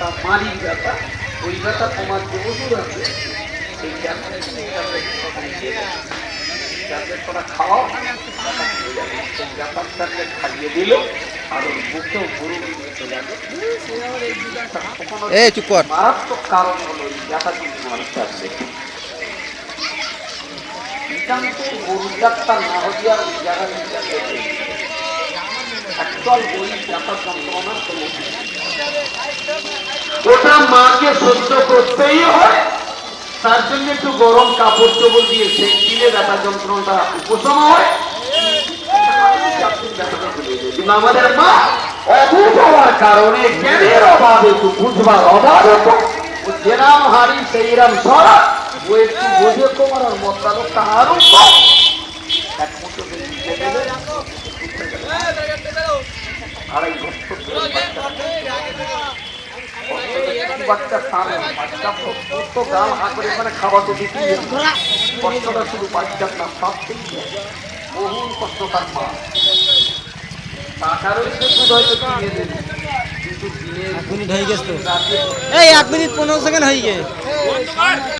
তা মারি ব্যথা ওই ব্যথা তোমার যে ওষুধ আছে। সেই ট্যাবলেট ট্যাবলেট করা খাওয়াও। সেই ব্যথার ট্যাবলেট খাইয়ে দিল। আর ওর গরু চলে মারাত্মক কারণ হলো এই ব্যথা কিন্তু মানুষ ট্যাবলেট গরুর ডাক্তার না হইয়া ওই ব্যথা যন্ত্রণার। ওটা মাকে সহ্য করতেই হয়। তার জন্য একটু গরম কাপড় চোপড় দিয়ে দিলে ব্যথা যন্ত্রণাটা উপশম হয়। আমাদের মা হওয়ার কারণে সেইরাম একটু তোমার তাহারও আড়াই বাচ্চা বাচ্চা বাচ্চা কত গাল হাত করে এখানে খাবার তো দিতে কষ্টটা শুধু বাচ্চার না সব থেকে বহু কষ্ট তার মা। টাকা রয়েছে দুধ হয়তো কিনে দেবে। কিন্তু দিনে এক মিনিট হয়ে গেছে এই এক মিনিট পনেরো সেকেন্ড হয়ে গেছে